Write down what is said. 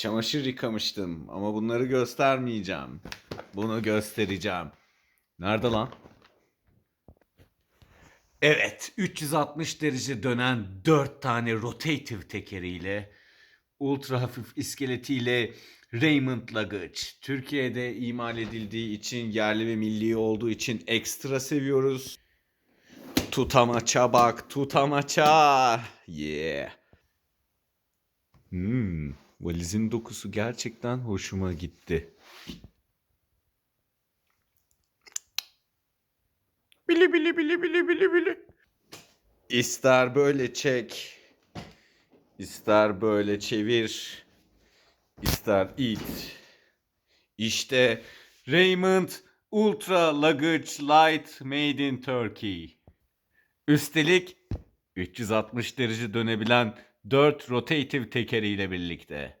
Çamaşır yıkamıştım ama bunları göstermeyeceğim. Bunu göstereceğim. Nerede lan? Evet, 360 derece dönen 4 tane rotative tekeriyle, ultra hafif iskeletiyle Raymond Luggage. Türkiye'de imal edildiği için, yerli ve milli olduğu için ekstra seviyoruz. Tutamaça bak, tutamaça. Yeah. Hmm, valizin dokusu gerçekten hoşuma gitti. Bili bili bili bili bili bili. İster böyle çek, ister böyle çevir, ister it. İşte Raymond Ultra Luggage Light Made in Turkey. Üstelik 360 derece dönebilen 4 rotative tekeriyle birlikte.